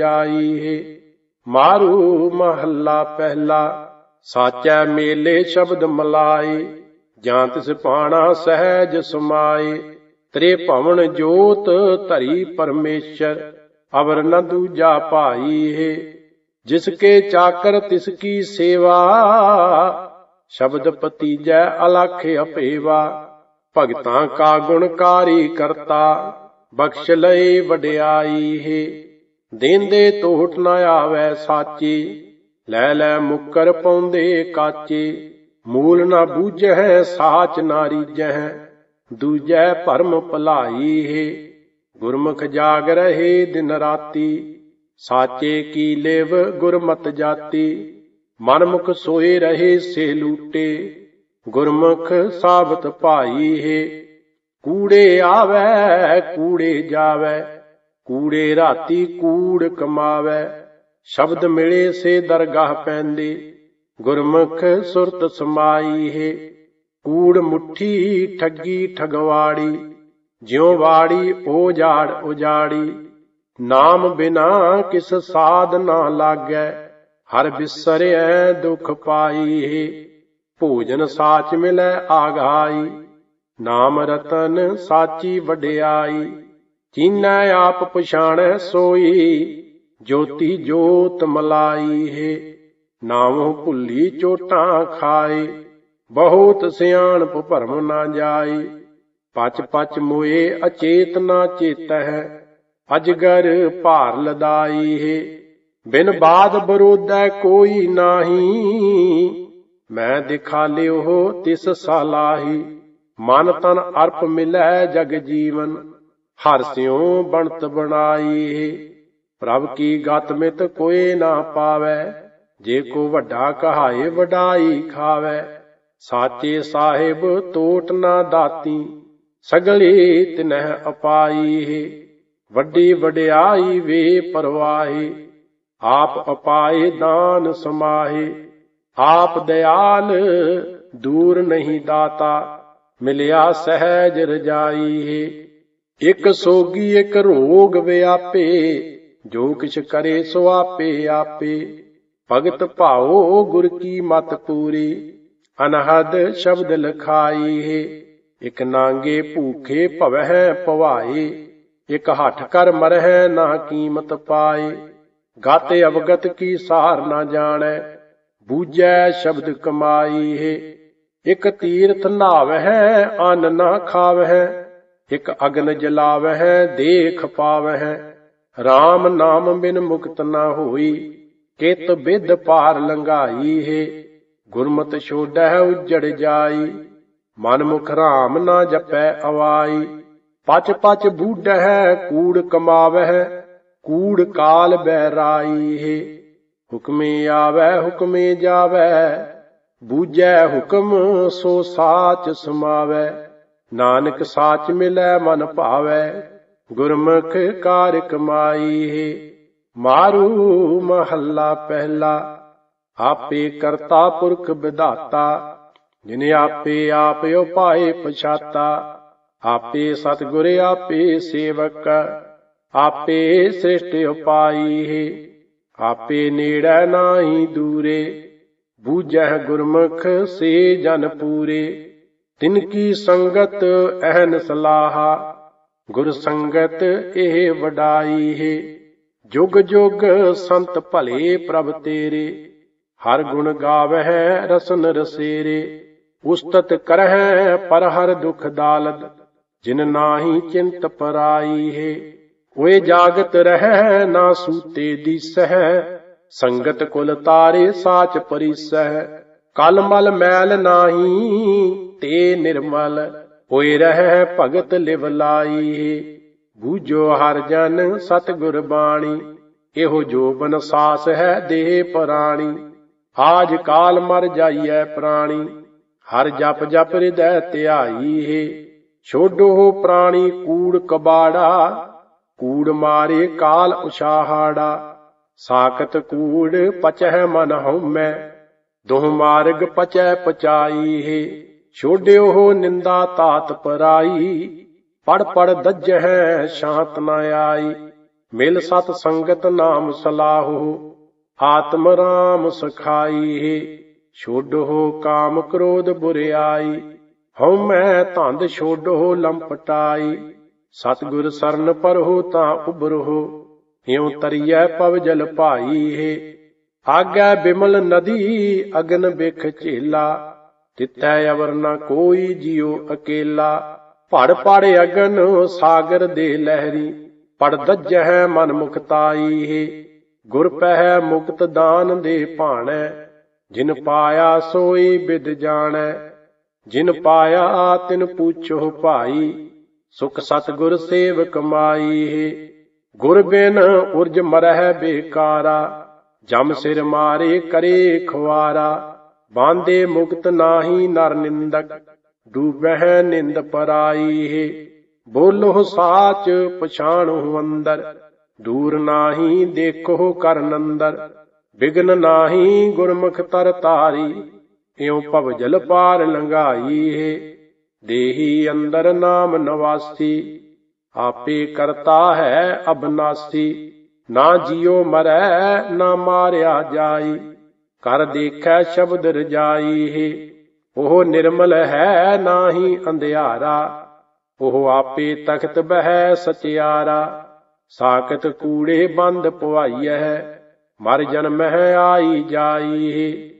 ਜਾਈ ਹੈ ਮਾਰੂ ਮਹੱਲਾ ਪਹਿਲਾ, ਸਾਚੈ ਮੇਲੇ ਸ਼ਬਦ ਮਲਾਏ। ਜਾਂ ਤਿਸ ਪਾਣਾ ਸਹਿਜ ਸਮਾਏ। ਤ੍ਰੇ ਭਵਨ ਜੋਤ ਧਰੀ ਪਰਮੇਸ਼ਰ, ਅਵਰ ਨ ਦੂਜਾ ਭਾਈ ਹੈ ਜਿਸ ਕੇ ਚਾਕਰ ਤਿਸ ਕੀ ਸੇਵਾ, ਸ਼ਬਦ ਪਤੀਜੈ ਅਲਖ ਅਪੇਵਾ। ਭਗਤਾਂ ਕਾ ਗੁਣਕਾਰੀ ਕਰਤਾ, ਬਖਸ਼ ਲਏ ਵਡਿਆਈ ਹੈ ਦੇਂਦੇ ਤੋਹਟ ਨਾ ਆਵੈ ਸਾਚੀ, ਲੈ ਲੈ ਮੁੱਕਰ ਪਾਉਂਦੇ ਕਾਚੇ, ਮੂਲ ਨਾ ਬੂਝੈ, ਸਾਚ ਨਾਰੀ ਜਹ ਦੂਜੈ ਭਰਮ ਭਲਾਈ ਹੈ, ਗੁਰਮੁਖ ਜਾਗ ਰਹੇ ਦਿਨ ਰਾਤੀ, ਸਾਚੇ ਕੀ ਲੇਵ ਗੁਰਮਤ ਜਾਤੀ, ਮਨਮੁਖ ਸੋਏ ਰਹੇ ਸੇ ਲੂਟੇ, ਗੁਰਮੁਖ ਸਾਬਤ ਭਾਈ ਹੈ, ਕੂੜੇ ਆਵੈ, ਕੂੜੇ ਜਾਵੈ ਕੂੜੇ ਰਾਤੀ ਕੂੜ ਕਮਾਵੈ, ਸ਼ਬਦ ਮਿਲੇ ਸੇ ਦਰਗਾਹ ਪੈਂਦੇ, ਗੁਰਮੁਖ ਸੁਰਤ ਸਮਾਈ ਹੈ। ਕੂੜ ਮੁਠੀ ਠੱਗੀ ਠਗਵਾੜੀ, ਜਿਉ ਵਾੜੀ ਓ ਜਾੜ ਉਜਾੜੀ। ਨਾਮ ਬਿਨਾ ਕਿਸ ਸਾਧ ਨਾ ਲਾਗੈ, ਹਰ ਬਿਸਰਿਐ ਦੁਖ ਪਾਈ ਭੋਜਨ ਸਾਚ ਮਿਲੈ ਆਗਾਈ, ਨਾਮ ਰਤਨ ਸਾਚੀ ਵਡਿਆਈ। ਚੀਨੈ ਆਪ ਪਛਾਣੈ ਸੋਈ, ਜੋਤੀ ਜੋਤ ਮਲਾਈ ਹੈ। ਨਾਮੋ ਭੁੱਲੀ ਚੋਟਾਂ ਖਾਏ, ਬਹੁਤ ਸਿਆਣਪ ਭਰਮ ਨਾ ਜਾਏ। ਪਚ ਪਚ ਮੋਏ ਅਚੇਤ ਨਾ ਚੇਤਹਿ ਅਜਗਰ ਭਾਰ ਲਦਾਈ ਹੈ। ਬਿਨ ਬਾਦ ਬਰੋਧੈ ਕੋਈ ਨਾਹੀ, ਮੈਂ ਦਿਖਾ ਲਿਓ ਤਿਸ ਸਾਲਾਹੀ। ਮਨ ਤਨ ਅਰਪ ਮਿਲੈ ਜਗ ਜੀਵਨ ਹਰ ਸਿਉ ਬਣਤ ਬਣਾਈ। ਪ੍ਰਭ ਕੀ ਗਤ ਮਿਤ ਕੋਏ ਨਾ ਪਾਵੈ, ਜੇ ਕੋ ਵੱਡਾ ਕਹਾਏ ਵਡਾਈ ਖਾਵੈ। ਸਾਚੇ ਸਾਹਿਬ ਤੋਟ ਨਾ ਦਾਤੀ, ਸਗਲੇ ਤਿਨਹਿ ਅਪਾਈ। ਵੱਡੀ ਵਡਿਆਈ ਵੇ ਪਰਵਾਹੀ, ਆਪ ਅਪਾਏ ਦਾਨ ਸਮਾਹੇ। ਆਪ ਦਿਆਲ ਦੂਰ ਨਹੀਂ ਦਾਤਾ, ਮਿਲਿਆ ਸਹਿਜ ਰਜਾਈ। ਇਕ ਸੋਗੀ ਇਕ ਰੋਗ ਵਿਆਪੇ, ਜੋ ਕਿਛ ਕਰੇ ਸੋ ਆਪੇ ਆਪੇ। ਭਗਤ ਭਾਉ, ਗੁਰ ਕੀ ਮਤ ਪੂਰੀ, ਅਨਹਦ ਸ਼ਬਦ ਲਖਾਈ ਹੈ। ਇਕ ਨਾਂਗੇ ਭੂਖੇ ਭਵਹਿ ਭਵਾਏ, ਇਕ ਹੱਠ ਕਰ ਮਰਹਿ ਨਾ ਕੀਮਤ ਪਾਏ। ਗਾਤੇ ਅਵਗਤ ਕੀ ਸਾਰ ਨਾ ਜਾਣੈ, ਬੂਝੈ ਸ਼ਬਦ ਕਮਾਈ ਹੈ। ਇਕ ਤੀਰਥ ਨਾਵਹਿ, ਅੰਨ ਨਾ ਖਾਵਹਿ ਇਕ ਅਗਨ ਜਲਾਵਹਿ ਦੇਖ ਪਾਵਹਿ। RAM ਨਾਮ ਬਿਨ ਮੁਕਤ ਨਾ ਹੋਈ, ਕਿਤ ਵਿਦ ਪਾਰ ਲੰਘਾਈ ਹੈ। ਗੁਰਮਤਿ ਛੋੜੈ ਉਜੜ ਜਾਈ ਮਨ ਮੁਖ RAM ਨਾ ਜਪੈ ਅਵਾਈ। ਪਚ ਪਚ ਬੂਢੈ ਕੂੜ ਕਮਾਵਹਿ, ਕੂੜ ਕਾਲ ਬਹਿਰਾਈ ਹੈ। ਹੁਕਮੇ ਆਵੈ ਹੁਕਮੇ ਜਾਵੈ ਬੂਝੈ ਹੁਕਮ ਸੋ ਸਾਚ ਸਮਾਵੈ ਨਾਨਕ ਸਾਚ ਮਿਲੈ ਮਨ ਭਾਵੈ, ਗੁਰਮੁਖ ਕਾਰ ਕਮਾਈ ਹੈ। ਮਾਰੂ ਮਹੱਲਾ ਪਹਿਲਾ, ਆਪੇ ਕਰਤਾ ਪੁਰਖ ਵਿਧਾਤਾ, ਜਿਨੇ ਆਪੇ ਆਪ ਉਪਾਏ ਪਛਾਤਾ। ਆਪੇ ਸਤਿਗੁਰ ਆਪੇ ਸੇਵਕ, ਆਪੇ ਸ੍ਰਿਸ਼ਟ ਉਪਾਈ ਹੈ। ਆਪੇ ਨੇੜੈ ਨਾਹੀ ਦੂਰੇ ਬੂਝੈ ਗੁਰਮੁਖ ਸੇ ਜਨ ਪੂਰੇ। ਤਿਨ ਕੀ ਸੰਗਤ ਅਹਨ ਸਲਾਹਾ, ਗੁਰ ਸੰਗਤ ਇਹ ਵਡਾਈ ਹੈ। ਜੁਗ ਜੁਗ ਸੰਤ ਭਲੇ ਪ੍ਰਭ ਤੇਰੇ, ਹਰ ਗੁਣ ਗਾਵਹਿ ਰਸਨ ਰਸੇਰੇ। ਉਸਤਤ ਕਰਹਿ ਪਰ ਹਰ ਦੁਖ ਦਾਲਤ ਜਿਨ ਨਾਹੀ ਚਿੰਤ ਪਰਾਈ ਹੈ। ਓਏ ਜਾਗਤ ਰਹਿ ਨਾ ਸੂਤੇ ਦੀਸਹਿ, ਸੰਗਤ ਕੁਲ ਤਾਰੇ ਸਾਚ ਪਰਿਸਹਿ। ਕਲ ਮਲ ਮੈਲ ਨਾਹੀ, ਤੇ ਨਿਰਮਲ ਹੋਏ ਰਹਿ ਭਗਤ ਲਿਵ ਲਾਈ ਬੂਝੋ ਹਰ ਜਨ ਸਤਿਗੁਰ ਬਾਣੀ, ਇਹੋ ਜੋ ਬਨ ਸਾਸ ਹੈ ਦੇਹ ਪ੍ਰਾਣੀ। ਆਜ ਕਾਲ ਮਰ ਜਾਈਐ ਪ੍ਰਾਣੀ, ਹਰ ਜਪ ਜਪ ਹਿਰਦੈ ਧਿਆਈ ਹੈ। ਛੋਡੋ ਪ੍ਰਾਣੀ ਕੂੜ ਕਬਾੜਾ, ਕੂੜ ਮਾਰੇ ਕਾਲ ਉਛਾਹਾੜਾ। ਸਾਖਤ ਕੂੜ ਪਚਹਿ ਮਨ ਹਉਮੈ ਦੋਹ ਮਾਰਗ ਪਚੈ ਪਚਾਈ ਹੈ। ਛੋਡਿਓ ਨਿੰਦਾ ਤਾਤ ਪਰਾਈ। ਪੜ ਪੜ ਦੱਜਹਿ ਸ਼ਾਂਤ ਨ ਆਈ। ਮਿਲ ਸਤ ਸੰਗਤ ਨਾਮ ਸਲਾਹੋ। ਆਤਮ ਰਾਮ ਸਖਾਈ ਛੋਡੋ ਕਾਮ ਕ੍ਰੋਧ ਬੁਰਿਆਈ। ਹਉ ਮੈਂ ਧੰਦ ਛੋਡੋ ਲੰਪਟਾਈ। ਸਤਿਗੁਰ ਸਰਨ ਪਰਹੁ ਤਾਂ ਉਬਰਹੁ ਇਉ ਤਰੀਐ ਪਵ ਜਲ ਭਾਈ ਹੈ। ਆਗੈ ਬਿਮਲ ਨਦੀ, ਅਗਨ ਬਿਖ ਝੇਲਾ। ਤਿਤੈ ਅਵਰ ਨ ਕੋਈ ਜਿਉ ਅਕੇਲਾ। ਭੜ ਪੜ ਅਗਨ, ਸਾਗਰ ਦੇ ਲਹਿਰੀ। ਪੜ ਦੱਜਹਿ ਮਨ ਮੁਖਤਾਈ ਹੈ। ਗੁਰ ਪਹਿ ਮੁਕਤ ਦਾਨ ਦੇ ਭਾਣੈ। ਜਿਨ ਪਾਇਆ ਸੋਈ ਬਿਦ ਜਾਣੈ। ਜਿਨ ਪਾਇਆ ਤਿਨ ਪੁੱਛੋ ਭਾਈ। ਸੁਖ ਸਤਗੁਰ ਸੇਵ ਕਮਾਈ ਹੈ। ਗੁਰ ਬਿਨ ਉਰਜ ਮਰਹਿ ਬੇਕਾਰਾ। ਜਮ ਸਿਰ ਮਾਰੇ ਕਰੇ ਖੁਆਰਾ, ਬਾਂਦੇ ਮੁਕਤ ਨਾਹੀ ਨਰ ਨਿੰਦਕ, ਡੂਬਹਿ ਨਿੰਦ ਪਰਾਈ ਹੈ। ਬੋਲੋ ਸਾਚ, ਪਛਾਣੋ ਅੰਦਰ, ਦੂਰ ਨਾਹੀ ਦੇਖੋ ਕਰਨ ਅੰਦਰ ਬਿਗਨ ਨਾਹੀ ਗੁਰਮੁਖ ਤਰ ਤਾਰੀ ਇਉ ਭਵ ਜਲ ਪਾਰ ਲੰਘਾਈ ਹੈ। ਦੇਹੀ ਅੰਦਰ ਨਾਮ ਨਵਾਸੀ, ਆਪੇ ਕਰਤਾ ਹੈ ਅਬਨਾਸੀ। ਨਾ ਜਿਉ ਮਰੈ, ਨਾ ਮਾਰਿਆ ਜਾਈ। ਕਰ ਦੇਖੈ ਸ਼ਬਦ ਰਜਾਈ ਉਹ ਨਿਰਮਲ ਹੈ, ਨਾਹੀ ਅੰਧਿਆਰਾ। ਉਹ ਆਪੇ ਤਖਤ ਬਹਿ ਸਚਿਆਰਾ। ਸਾਖਤ ਕੂੜੇ ਬੰਦ ਪਵਾਈਐ, ਮਰ ਜਨਮਹਿ ਆਈ ਜਾਈ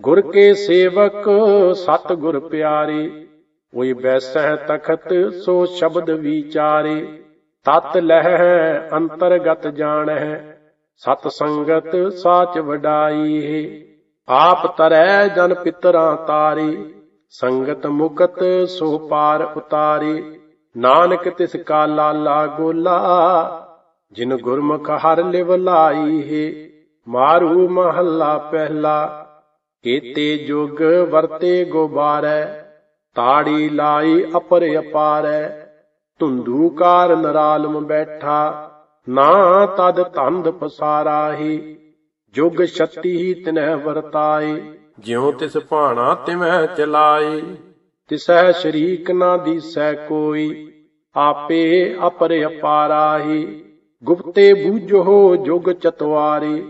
ਗੁਰ ਕੇ ਸੇਵਕ ਸਤ ਗੁਰ ਪਿਆਰੇ। ਕੋਈ ਬੈਸਹਿ ਤਖਤ, ਸੋ ਸ਼ਬਦ ਵਿਚਾਰੇ। ਤਤ ਲਹਿ ਅੰਤਰਗਤ ਜਾਣਹਿ, ਸਤ ਸੰਗਤ ਸਾਚ ਵਡਾਈ। ਆਪ ਤਰੈ ਜਨ ਪਿਤਰਾਂ ਤਾਰੀ, ਸੰਗਤ ਮੁਕਤ ਸੋ ਪਾਰ ਉਤਾਰੀ। ਨਾਨਕ ਤਿਸ ਕਾ ਲਾਲਾ ਗੋਲਾ ਜਿਨ ਗੁਰਮੁਖ ਹਰ ਲਿਵ ਲਾਈ ਹੈ ਮਾਰੂ ਮਹੱਲਾ ਪਹਿਲਾ, ਕੀਤੇ ਜੁਗ ਵਰਤੇ ਗੋਬਾਰੈ, ਤਾੜੀ ਲਾਈ ਅਪਰ ਅਪਾਰੈ। ਧੁੰਦੂ ਨਰਾਲਮ ਬੈਠਾ, ਨਾ ਤਦ ਤੰਦ ਪਸਾਰਾਹੀ, ਜੁਗ ਛਤੀ ਤਿਨਹਿ ਵਰਤਾਈ ਜਿਉ ਤਿਸ ਭਾਣਾ ਤਿਵੈ ਚਲਾਈ ਤਿਸੈ ਸ਼ਰੀਕ ਨਾ ਦੀਸੈ ਕੋਈ, ਆਪੇ ਅਪਰ ਅਪਾਰਾਹੀ, ਗੁਪਤੇ ਬੂਝੋ ਜੁਗ ਚਤਵਾਰੀ,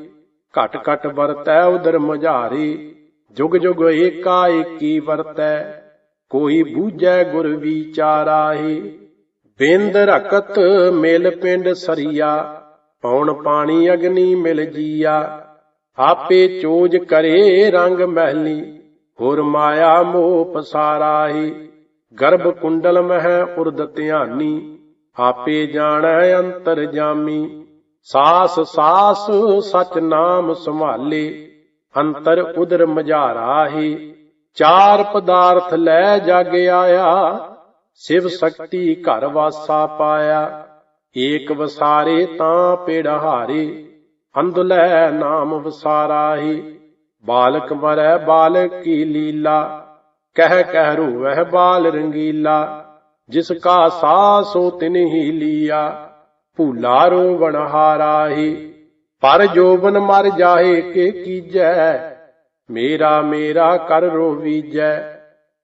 ਘਟ ਘਟ ਵਰਤੈ ਉਦਰ ਮਝਾਰੀ, ਜੁਗ ਜੁਗ ਏਕਾ ਏਕੀ ਵਰਤੈ, ਕੋਈ ਬੂਝੈ ਗੁਰ ਵਿਚਾਰਾਹੀ। ਬਿੰਦ ਰਕਤ ਮਿਲ ਪਿੰਡ ਸਰੀਆ ਪੌਣ ਪਾਣੀ ਅਗਨੀ ਮਿਲ ਜੀਆ। ਆਪੇ ਚੋਜ ਕਰੇ ਰੰਗ ਮਹਿਲੀ, ਹੋਰ ਮਾਇਆ ਮੋਹ ਪਸਾਰਾਹੀ ਗਰਭ ਕੁੰਡਲ ਮਹਿ ਉਰਦ ਧਿਆਨੀ, ਆਪੇ ਜਾਣੈ ਅੰਤਰ ਜਾਮੀ। ਸਾਸ ਸਾਸ ਸਚ ਨਾਮ ਸੰਭਾਲੇ, ਅੰਤਰ ਉਦਰ ਮਝਾਰਾਹੀ ਚਾਰ ਪਦਾਰਥ ਲੈ ਜਗ ਆਇਆ ਸਿਵ ਸ਼ਕਤੀ ਘਰ ਵਾਸਾ ਪਾਇਆ, ਏਕ ਵਸਾਰੇ ਤਾਂ ਪੇੜਹਾਰੇ ਅੰਦੁਲੈ ਨਾਮ ਵਸਾਰਾਹੀ ਬਾਲਕ ਮਰੈ ਬਾਲਕ ਕੀ ਲੀਲਾ, ਕਹਿ ਕਹਿ ਰੂਵਹਿ ਬਾਲ ਰੰਗੀਲਾ, ਜਿਸ ਕਾ ਸਾਸੋ ਤਿਨ ਹੀ ਲੀਆ। ਭੂਲਾ ਰੋਵਣ ਹਾਰਾਹੀ ਪਰ ਜੋਬਨ ਮਰ ਜਾਏ ਕੇ ਕੀਜੈ, ਮੇਰਾ ਮੇਰਾ ਕਰ ਰੋਵੀਜੈ।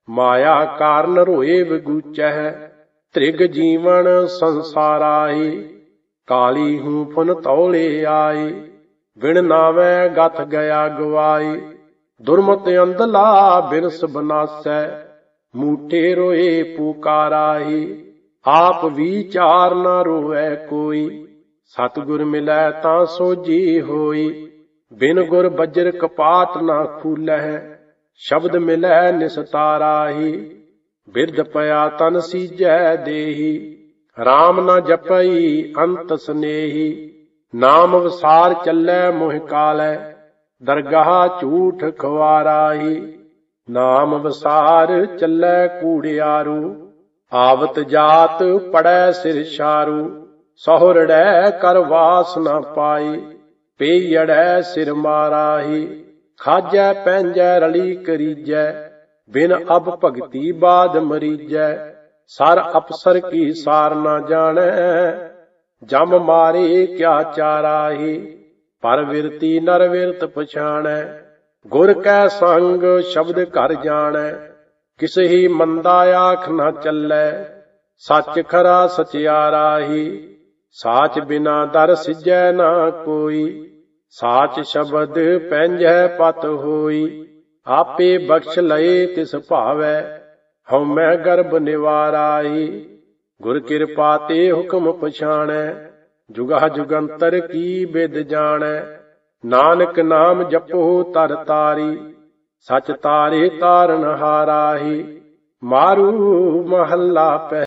ਮਾਇਆ ਕਾਰਨ ਰੋਏ ਵਿਗੂਚੈ ਤ੍ਰਿਗ ਜੀਵਨ ਸੰਸਾਰਾਈ। ਕਾਲੀ ਹੂੰ ਫਨ ਤੌਲੇ ਆਈ ਵਿਣ ਨਾਵੇਂ ਗਥ ਗਿਆ ਗਵਾਈ। ਦੁਰਮਤ ਅੰਦਲਾ ਬਿਰਸ ਬਨਾਸੈ, ਮੂਠੇ ਰੋਏ ਪੁਕਾਰਾਈ। ਆਪ ਵਿਚਾਰ ਨਾ ਰੋਵੇ ਕੋਈ, ਸਤਿਗੁਰ ਮਿਲੈ ਤਾਂ ਸੋਜੀ ਹੋਈ। ਬਿਨ ਗੁਰ ਬੱਜਰ ਕਪਾਤ ਨਾ ਖੂਲਹਿ ਸ਼ਬਦ ਮਿਲੈ ਨਿਸਤਾਰਾਹੀ ਬਿਰਧ ਪਿਆ ਤਨ ਸੀਜੈ ਦੇਹੀ। RAM ਨਾ ਜਪਈ ਅੰਤ ਸਨੇਹੀ, ਨਾਮ ਵਸਾਰ ਚੱਲੈ ਮੋਹ ਕਾਲੈ, ਦਰਗਾਹ ਝੂਠ ਖਵਾਰਾਹੀ। ਨਾਮ ਵਸਾਰ ਚੱਲੈ ਕੂੜਿਆਰੂ, ਆਵਤ ਜਾਤ ਪੜੈ ਸਿਰ ਸ਼ਾਰੂ ਸਹੁਰੜੈ ਕਰ ਵਾਸ ਨਾ ਪਾਈ ਪੇਯੜੈ ਸਿਰ ਮਾਰਾਹੀ। ਖਾਜੈ, ਪੈਂਜੈ, ਰਲੀ ਕਰੀਜੈ, ਬਿਨ ਅਬ ਭਗਤੀ ਬਾਦ ਮਰੀਜੈ, ਸਰ ਅਪਸਰ ਕੀ ਸਾਰ ਨਾ ਜਾਣੈ, ਜਮ ਮਾਰੇ ਕਿਆ ਚਾਰਾਹੀ ਪਰ ਵਿਰਤੀ ਨਰ ਵਿਰਤ ਪਛਾਣੈ, ਗੁਰ ਕੈ ਸੰਗ ਸ਼ਬਦ ਘਰ ਜਾਣੈ, ਕਿਸ ਹੀ ਮੰਦਾ ਆਖ ਨਾ ਚੱਲੈ, ਸੱਚ ਖਰਾ ਸਚਿਆਰਾਹੀ ਸਾਚ ਬਿਨਾ ਦਰ ਸਿਜੈ ਨਾ ਕੋਈ। ਸਾਚ ਸ਼ਬਦ ਪੈਂਜੈ ਪਤ ਹੋਈ, ਆਪੇ ਬਖਸ਼ ਲਏ ਤਿਸ ਭਾਵੈ, ਹਉ ਗਰਭ ਨਿਵਾਰਾਈ, ਗੁਰ ਕਿਰਪਾ ਤੇ ਹੁਕਮ ਪਛਾਣੈ ਜੁਗਾ ਜੁਗੰਤਰ ਕੀ ਬਿਦ ਜਾਣੈ, ਨਾਨਕ ਨਾਮ ਜਪੋ ਤਰ ਤਾਰੀ, ਸਚ ਤਾਰੇ ਤਾਰਨ ਹਾਰਾਹੀ, ਮਾਰੂ ਮਹੱਲਾ ਪਹਿ